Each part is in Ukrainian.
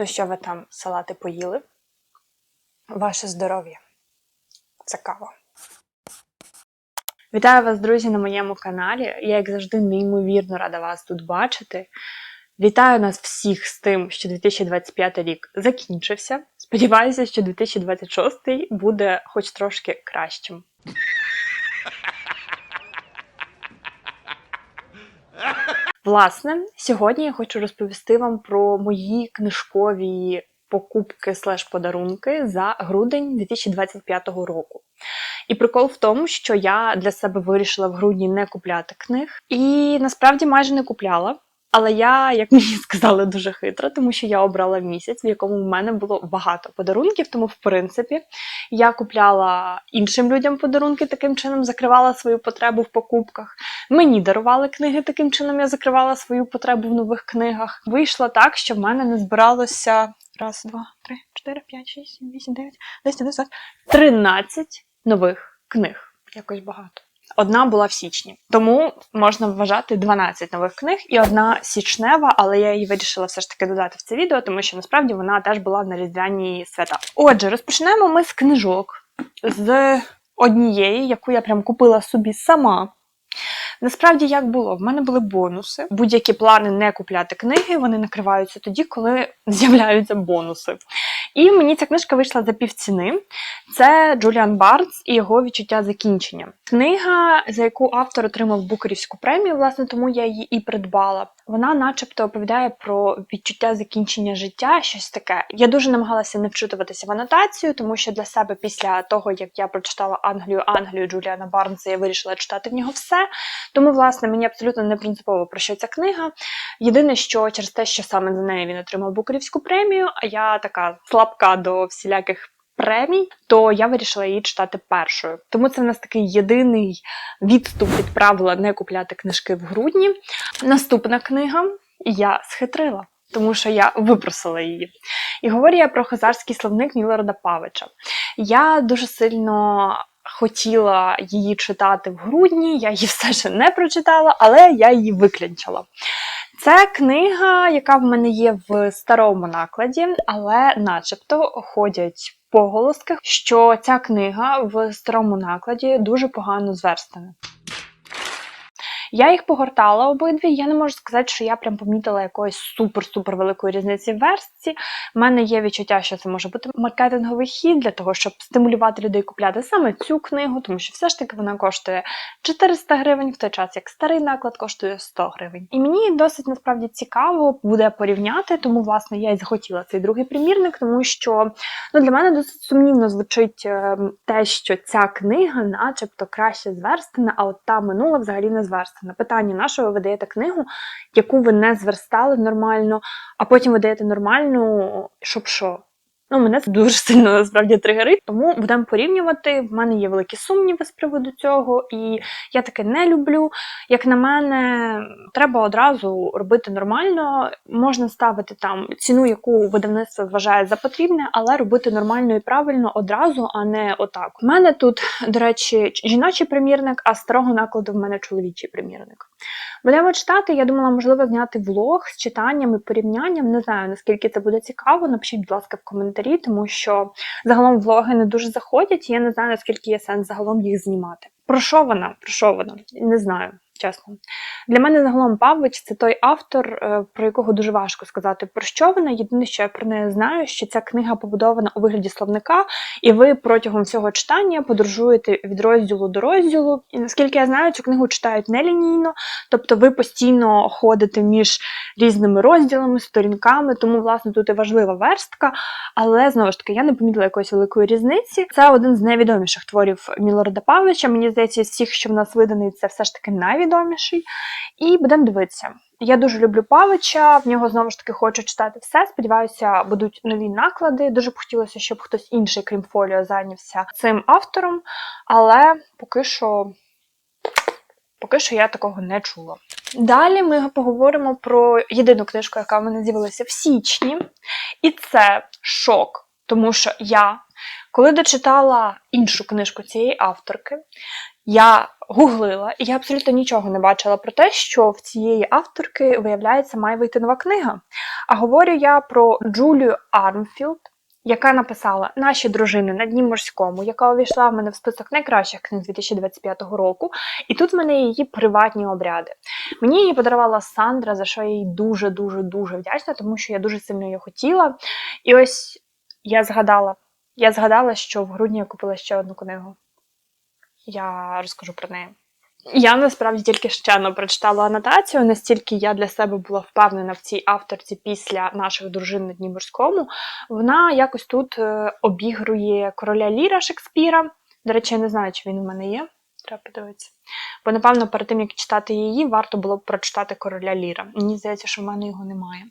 Ну що ви там салати поїли? Ваше здоров'я. Це кава. Вітаю вас, друзі, на моєму каналі. Я, як завжди, неймовірно рада вас тут бачити. Вітаю нас всіх з тим, що 2025 рік закінчився. Сподіваюся, що 2026 буде хоч трошки кращим. Власне, сьогодні я хочу розповісти вам про мої книжкові покупки слеш подарунки за грудень 2025 року. І прикол в тому, що я для себе вирішила в грудні не купляти книг, і насправді майже не купляла. Але я, як мені сказали, дуже хитро, тому що я обрала місяць, в якому в мене було багато подарунків. Тому, в принципі, я купляла іншим людям подарунки, таким чином закривала свою потребу в покупках. Мені дарували книги, таким чином я закривала свою потребу в нових книгах. Вийшло так, що в мене не збиралося раз, два, три, чотири, п'ять, шість, сім, вісім, дев'ять, десять, одинадцять, тринадцять нових книг. Якось багато. Одна була в січні, тому можна вважати 12 нових книг і одна січнева, але я її вирішила все ж таки додати в це відео, тому що насправді вона теж була на різдвяні свята. Отже, розпочнемо ми з книжок з однієї, яку я прям купила собі сама. Насправді, як було, в мене були бонуси. Будь-які плани не купляти книги, вони накриваються тоді, коли з'являються бонуси. І мені ця книжка вийшла за півціни. Це Джуліан Барнс і його відчуття закінчення. Книга, за яку автор отримав Букерівську премію, власне, тому я її і придбала. Вона, начебто, оповідає про відчуття закінчення життя, щось таке. Я дуже намагалася не вчитуватися в анотацію, тому що для себе після того, як я прочитала Англію, Англію Джуліана Барнса, я вирішила читати в нього все. Тому, власне, мені абсолютно не принципово про що ця книга. Єдине, що через те, що саме за неї він отримав Букерівську премію, а я така слабка до всіляких премій, то я вирішила її читати першою. Тому це в нас такий єдиний відступ від правила не купляти книжки в грудні. Наступна книга я схитрила. Тому що я випросила її. І говорю я про хазарський словник Мілорада Павича. Я дуже сильно хотіла її читати в грудні, я її все ще не прочитала, але я її виклянчила. Це книга, яка в мене є в старому накладі, але начебто ходять поголоски, що ця книга в старому накладі дуже погано зверстана. Я їх погортала обидві. Я не можу сказати, що я прям помітила якоїсь супер-супер великої різниці в верстці. У мене є відчуття, що це може бути маркетинговий хід для того, щоб стимулювати людей купляти саме цю книгу, тому що все ж таки вона коштує 400 гривень, в той час як старий наклад коштує 100 гривень. І мені досить насправді цікаво буде порівняти, тому власне я і захотіла цей другий примірник, тому що ну, для мене досить сумнівно звучить е, те, що ця книга, начебто, краще зверстана, а от та минула взагалі не зверстана. Питання, на що ви видаєте книгу, яку ви не зверстали нормально, а потім видаєте нормальну, щоб що? Ну, мене це дуже сильно насправді тригерить, тому будемо порівнювати. В мене є великі сумніви з приводу цього, і я таке не люблю. Як на мене, треба одразу робити нормально. Можна ставити там ціну, яку видавництво вважає за потрібне, але робити нормально і правильно одразу, а не отак. У мене тут, до речі, жіночий примірник, а старого накладу в мене чоловічий примірник. Будемо читати. Я думала, можливо, зняти влог з читанням і порівнянням. Не знаю, наскільки це буде цікаво. Напишіть, будь ласка, в коментарі, тому що загалом влоги не дуже заходять, і я не знаю, наскільки є сенс загалом їх знімати. Про що вона? Про що вона? Не знаю. Чесно, для мене загалом Павлович це той автор, е, про якого дуже важко сказати про що вона. Єдине, що я про неї знаю, що ця книга побудована у вигляді словника, і ви протягом всього читання подорожуєте від розділу до розділу. І наскільки я знаю, цю книгу читають нелінійно, тобто ви постійно ходите між різними розділами, сторінками, тому, власне, тут і важлива верстка. Але знову ж таки, я не помітила якоїсь великої різниці. Це один з найвідоміших творів Мілорада Павловича. Мені здається, з всіх, що в нас виданий, це все ж таки найвідоміший. І будемо дивитися. Я дуже люблю Павича, в нього знову ж таки хочу читати все. Сподіваюся, будуть нові наклади. Дуже б хотілося, щоб хтось інший, крім фоліо, зайнявся цим автором, але поки що. Поки що я такого не чула. Далі ми поговоримо про єдину книжку, яка в мене з'явилася в січні, і це шок. Тому що я, коли дочитала іншу книжку цієї авторки, Я гуглила, і я абсолютно нічого не бачила про те, що в цієї авторки, виявляється, має вийти нова книга. А говорю я про Джулію Армфілд, яка написала Наші дружини на дні морському, яка увійшла в мене в список найкращих книг 2025 року. І тут в мене її приватні обряди. Мені її подарувала Сандра, за що я їй дуже дуже дуже вдячна, тому що я дуже сильно її хотіла. І ось я згадала. Я згадала, що в грудні я купила ще одну книгу. Я розкажу про неї. Я насправді тільки щено прочитала анотацію, настільки я для себе була впевнена в цій авторці після наших дружин на Дні морському. Вона якось тут е, обігрує короля Ліра Шекспіра. До речі, я не знаю, чи він у мене є. Треба подивитися. Бо, напевно, перед тим, як читати її, варто було б прочитати короля Ліра. Мені здається, що в мене його немає.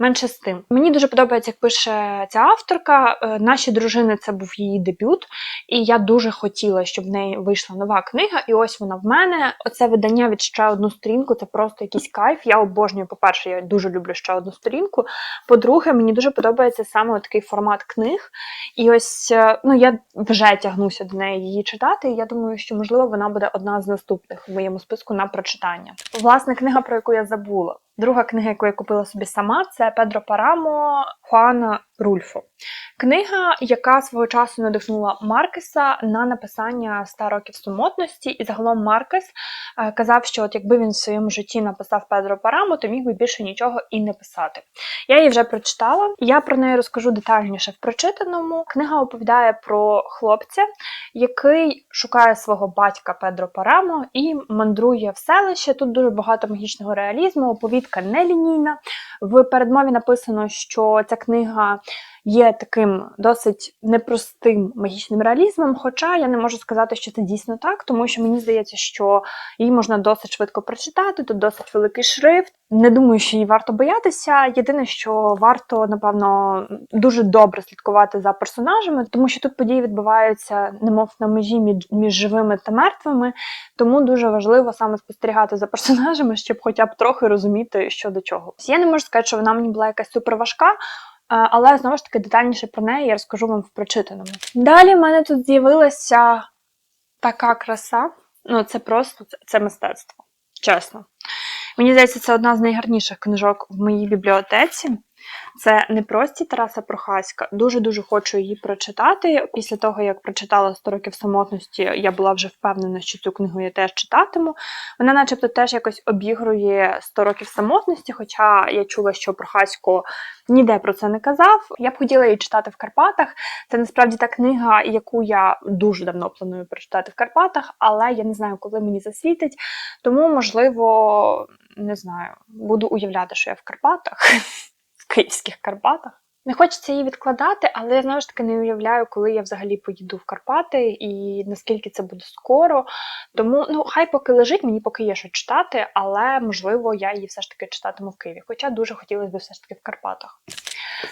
Менше з тим. Мені дуже подобається, як пише ця авторка. Е, Наші дружини це був її дебют, і я дуже хотіла, щоб в неї вийшла нова книга. І ось вона в мене. Оце видання від ще одну сторінку. Це просто якийсь кайф. Я обожнюю. По-перше, я дуже люблю ще одну сторінку. По-друге, мені дуже подобається саме такий формат книг. І ось е, ну я вже тягнуся до неї її читати. І я думаю, що можливо вона буде одна з наступних в моєму списку на прочитання. Власне, книга, про яку я забула. Друга книга, яку я купила собі сама, це Педро Парамо Хуана Рульфо. Книга, яка свого часу надихнула Маркеса на написання «100 років самотності, і загалом Маркес е, казав, що от якби він в своєму житті написав Педро Парамо, то міг би більше нічого і не писати. Я її вже прочитала. Я про неї розкажу детальніше в прочитаному. Книга оповідає про хлопця, який шукає свого батька Педро Парамо і мандрує в селище. Тут дуже багато магічного реалізму, оповідка нелінійна. В передмові написано, що ця книга є таким досить непростим магічним реалізмом. Хоча я не можу сказати, що це дійсно так, тому що мені здається, що її можна досить швидко прочитати. Тут досить великий шрифт. Не думаю, що її варто боятися. Єдине, що варто, напевно, дуже добре слідкувати за персонажами, тому що тут події відбуваються, немов на межі між, живими та мертвими. Тому дуже важливо саме спостерігати за персонажами, щоб хоча б трохи розуміти, що до чого. Я не можу сказати, що вона мені була якась супер важка. Але знову ж таки детальніше про неї я розкажу вам в прочитаному. Далі в мене тут з'явилася така краса. Ну, це просто це, це мистецтво. Чесно. Мені здається, це одна з найгарніших книжок в моїй бібліотеці. Це непрості Тараса Прохаська. Дуже-дуже хочу її прочитати. Після того, як прочитала «100 років самотності, я була вже впевнена, що цю книгу я теж читатиму. Вона, начебто, теж якось обігрує «100 років самотності, хоча я чула, що Прохасько ніде про це не казав. Я б хотіла її читати в Карпатах. Це насправді та книга, яку я дуже давно планую прочитати в Карпатах, але я не знаю, коли мені засвітить. Тому, можливо, не знаю, буду уявляти, що я в Карпатах Київських Карпатах. Не хочеться її відкладати, але я знову ж таки не уявляю, коли я взагалі поїду в Карпати і наскільки це буде скоро. Тому ну хай поки лежить, мені поки є що читати, але можливо я її все ж таки читатиму в Києві. Хоча дуже хотілося б все ж таки в Карпатах.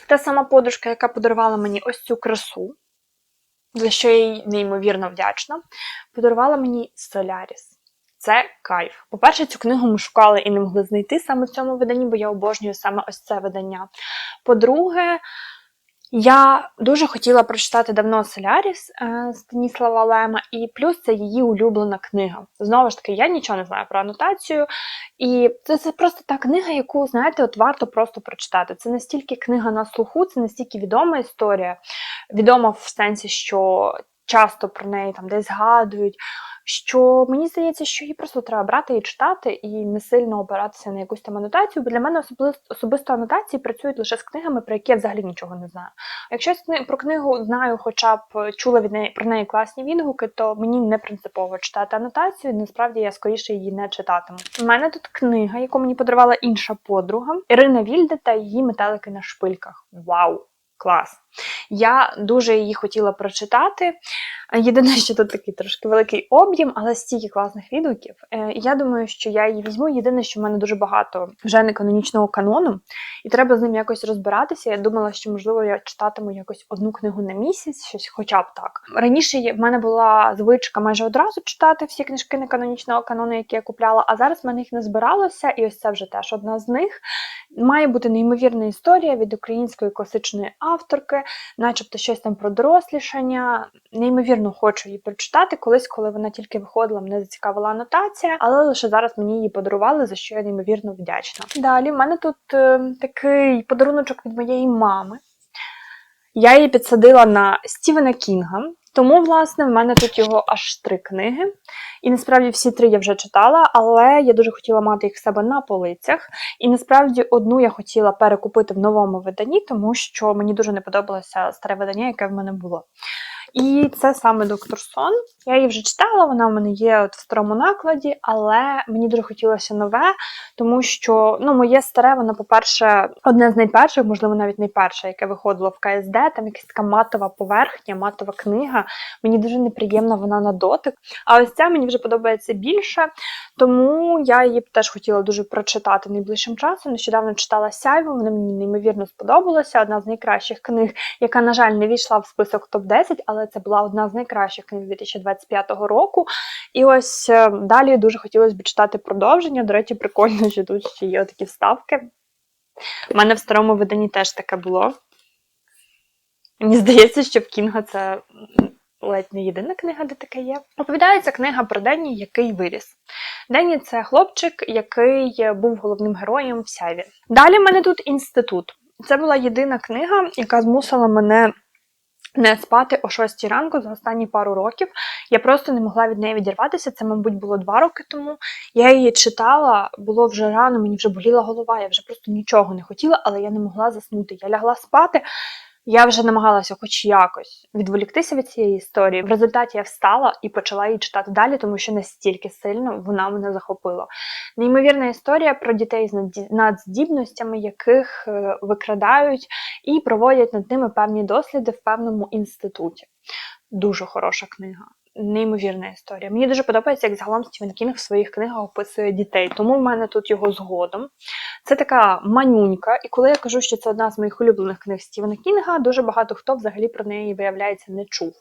Та сама подружка, яка подарувала мені ось цю красу, за що я їй неймовірно вдячна, подарувала мені Соляріс. Це кайф. По-перше, цю книгу ми шукали і не могли знайти саме в цьому виданні, бо я обожнюю саме ось це видання. По-друге, я дуже хотіла прочитати давно Соляріс е, Станіслава Лема, і плюс це її улюблена книга. Знову ж таки, я нічого не знаю про анотацію. І це, це просто та книга, яку, знаєте, от варто просто прочитати. Це настільки книга на слуху, це настільки відома історія. Відома в сенсі, що часто про неї там десь згадують що мені здається, що її просто треба брати і читати, і не сильно опиратися на якусь там анотацію, бо для мене особисто, особисто анотації працюють лише з книгами, про які я взагалі нічого не знаю. Якщо я про книгу знаю, хоча б чула від неї про неї класні відгуки, то мені не принципово читати анотацію, насправді я скоріше її не читатиму. У мене тут книга, яку мені подарувала інша подруга Ірина Вільде та її метелики на шпильках. Вау! Клас! Я дуже її хотіла прочитати. Єдине, що тут такий трошки великий об'єм, але стільки класних відгуків. Е, я думаю, що я її візьму. Єдине, що в мене дуже багато вже не канонічного канону, і треба з ним якось розбиратися. Я думала, що, можливо, я читатиму якось одну книгу на місяць, щось хоча б так. Раніше в мене була звичка майже одразу читати всі книжки неканонічного канону, які я купляла, а зараз в мене їх не збиралося, і ось це вже теж одна з них. Має бути неймовірна історія від української класичної авторки. Начебто щось там про дорослішання. Неймовірно хочу її прочитати. Колись, коли вона тільки виходила, мене зацікавила анотація, але лише зараз мені її подарували, за що я неймовірно вдячна. Далі в мене тут е, такий подаруночок від моєї мами. Я її підсадила на Стівена Кінга. Тому, власне, в мене тут його аж три книги. І насправді всі три я вже читала, але я дуже хотіла мати їх в себе на полицях. І насправді одну я хотіла перекупити в новому виданні, тому що мені дуже не подобалося старе видання, яке в мене було. І це саме доктор Сон. Я її вже читала, вона в мене є от в старому накладі, але мені дуже хотілося нове, тому що ну, моє старе, воно, по-перше, одне з найперших, можливо, навіть найперше, яке виходило в КСД. Там якась така матова поверхня, матова книга. Мені дуже неприємна вона на дотик. А ось ця мені вже подобається більше, тому я її теж хотіла дуже прочитати найближчим часом. Нещодавно читала Сяйво, вона мені неймовірно сподобалася. Одна з найкращих книг, яка, на жаль, не війшла в список топ-10, але це була одна з найкращих книг 2025 року. І ось е, далі дуже хотілося б читати продовження. До речі, прикольно, що тут ще є такі вставки. У мене в старому виданні теж таке було. Мені здається, що в Кінга це ледь не єдина книга, де таке є. Оповідається книга про Денні, який виріс. Денні це хлопчик, який був головним героєм в сяві. Далі в мене тут інститут. Це була єдина книга, яка змусила мене не спати о 6 ранку за останні пару років. Я просто не могла від неї відірватися. Це, мабуть, було два роки тому. Я її читала, було вже рано, мені вже боліла голова, я вже просто нічого не хотіла, але я не могла заснути. Я лягла спати. Я вже намагалася хоч якось відволіктися від цієї історії. В результаті я встала і почала її читати далі, тому що настільки сильно вона мене захопила. Неймовірна історія про дітей з надздібностями, яких е, викрадають і проводять над ними певні досліди в певному інституті. Дуже хороша книга. Неймовірна історія. Мені дуже подобається, як загалом Стівен Кінг в своїх книгах описує дітей, тому в мене тут його згодом. Це така манюнька, і коли я кажу, що це одна з моїх улюблених книг Стівена Кінга, дуже багато хто взагалі про неї, виявляється, не чув.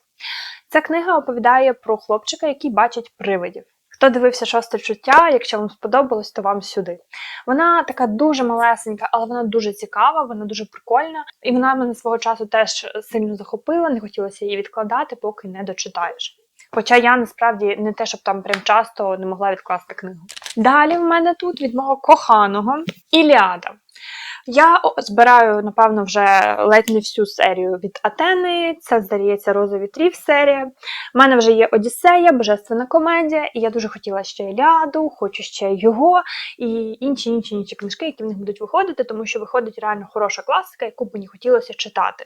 Ця книга оповідає про хлопчика, який бачить привидів. Хто дивився шосте чуття, якщо вам сподобалось, то вам сюди. Вона така дуже малесенька, але вона дуже цікава, вона дуже прикольна. І вона мене свого часу теж сильно захопила, не хотілося її відкладати, поки не дочитаєш. Хоча я насправді не те, щоб там прям часто не могла відкласти книгу. Далі в мене тут від мого коханого Іліада. Я збираю, напевно, вже ледь не всю серію від Атени. Це, здається, Розові трів серія. У мене вже є Одіссея, Божественна комедія, і я дуже хотіла ще Іліаду, хочу ще його і інші інші інші книжки, які в них будуть виходити, тому що виходить реально хороша класика, яку б мені хотілося читати.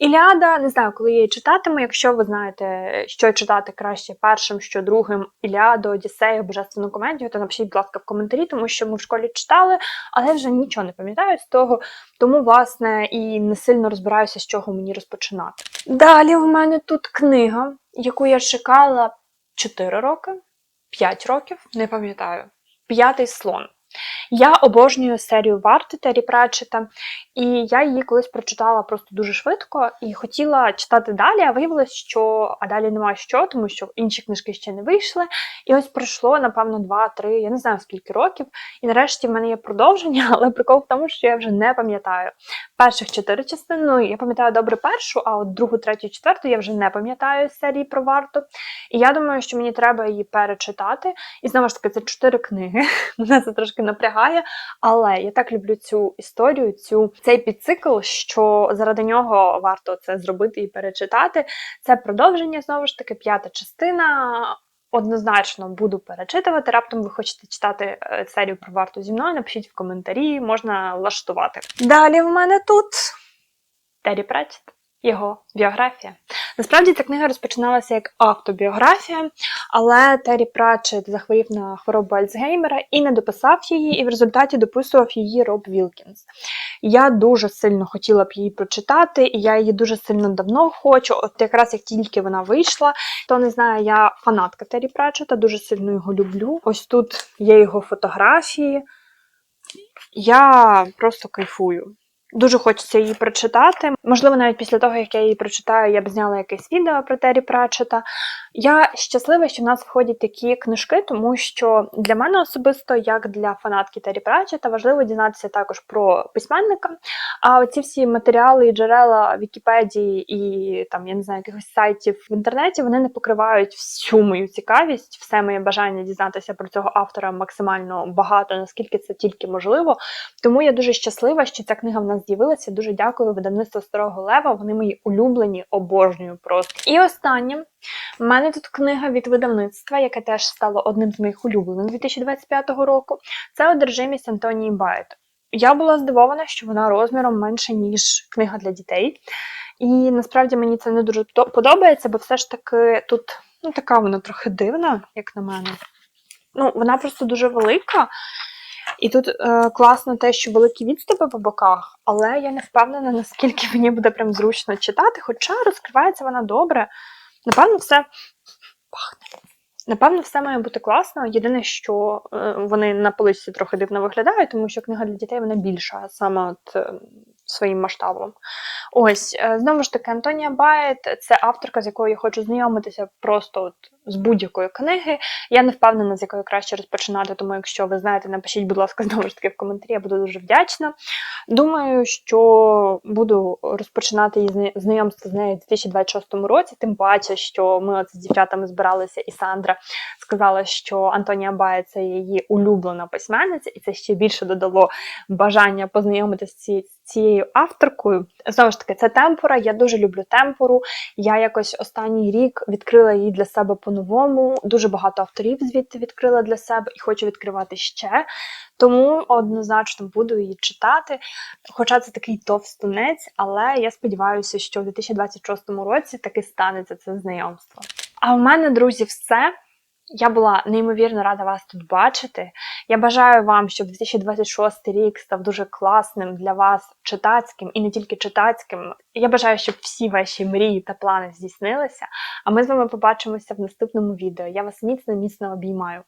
Іліада, не знаю, коли я її читатиму. Якщо ви знаєте, що читати краще першим, що другим Іліаду, Одіссею, Божественну комедію, то напишіть, будь ласка, в коментарі, тому що ми в школі читали, але вже нічого не пам'ятаю з того, тому, власне, і не сильно розбираюся, з чого мені розпочинати. Далі в мене тут книга, яку я чекала 4 роки, 5 років, не пам'ятаю. П'ятий слон. Я обожнюю серію Варти Террі Пратчета, і я її колись прочитала просто дуже швидко і хотіла читати далі, а виявилось, що а далі нема що, тому що інші книжки ще не вийшли. І ось пройшло, напевно, 2-3, я не знаю скільки років. І нарешті в мене є продовження, але прикол в тому, що я вже не пам'ятаю перших чотири частини. Ну, я пам'ятаю добре першу, а от другу, третю, четверту я вже не пам'ятаю серії про варту. І я думаю, що мені треба її перечитати. І знову ж таки, це чотири книги. Мене це трошки напрягає. Але я так люблю цю історію, цю цей підцикл, що заради нього варто це зробити і перечитати. Це продовження знову ж таки, п'ята частина. Однозначно буду перечитувати. Раптом ви хочете читати е, серію про варту зі мною. Напишіть в коментарі, можна влаштувати. Далі в мене тут Террі Пратчет. Його біографія. Насправді ця книга розпочиналася як автобіографія, але Террі Пратчет захворів на хворобу Альцгеймера і не дописав її, і в результаті дописував її Роб Вілкінс. Я дуже сильно хотіла б її прочитати, і я її дуже сильно давно хочу. От якраз як тільки вона вийшла, хто не знає, я фанатка Террі Пратчета, дуже сильно його люблю. Ось тут є його фотографії. Я просто кайфую. Дуже хочеться її прочитати. Можливо, навіть після того, як я її прочитаю, я б зняла якесь відео про Террі Пратчета. Я щаслива, що в нас входять такі книжки, тому що для мене особисто, як для фанатки Террі Пратчета, важливо дізнатися також про письменника. А оці всі матеріали і джерела Вікіпедії і там, я не знаю, якихось сайтів в інтернеті, вони не покривають всю мою цікавість, все моє бажання дізнатися про цього автора максимально багато, наскільки це тільки можливо. Тому я дуже щаслива, що ця книга в нас з'явилася. Дуже дякую видавництву Старого Лева. Вони мої улюблені, обожнюю просто. І останнє. У мене тут книга від видавництва, яке теж стало одним з моїх улюблених 2025 року. Це одержимість Антонії Байт. Я була здивована, що вона розміром менше, ніж книга для дітей. І насправді мені це не дуже подобається, бо все ж таки тут ну, така вона трохи дивна, як на мене. Ну, вона просто дуже велика. І тут е, класно те, що великі відступи по боках, але я не впевнена, наскільки мені буде прям зручно читати, хоча розкривається вона добре. Напевно, все пахне. Напевно, все має бути класно. Єдине, що е, вони на поличці трохи дивно виглядають, тому що книга для дітей вона більша, саме от е, своїм масштабом. Ось, е, знову ж таки, Антонія Байт це авторка, з якою я хочу знайомитися просто от з будь-якої книги. Я не впевнена, з якої краще розпочинати, тому якщо ви знаєте, напишіть, будь ласка, знову ж таки в коментарі, я буду дуже вдячна. Думаю, що буду розпочинати її знайомство з нею у 2026 році, тим паче, що ми от з дівчатами збиралися, і Сандра сказала, що Антонія Бая це її улюблена письменниця, і це ще більше додало бажання познайомитися з цією, цією авторкою. Знову ж таки, це темпора. Я дуже люблю темпору. Я якось останній рік відкрила її для себе по-новому. Дуже багато авторів звідти відкрила для себе і хочу відкривати ще. Тому однозначно буду її читати. Хоча це такий товстунець, але я сподіваюся, що в 2026 році таки станеться це знайомство. А в мене, друзі, все. Я була неймовірно рада вас тут бачити. Я бажаю вам, щоб 2026 рік став дуже класним для вас читацьким і не тільки читацьким. Я бажаю, щоб всі ваші мрії та плани здійснилися. А ми з вами побачимося в наступному відео. Я вас міцно міцно обіймаю.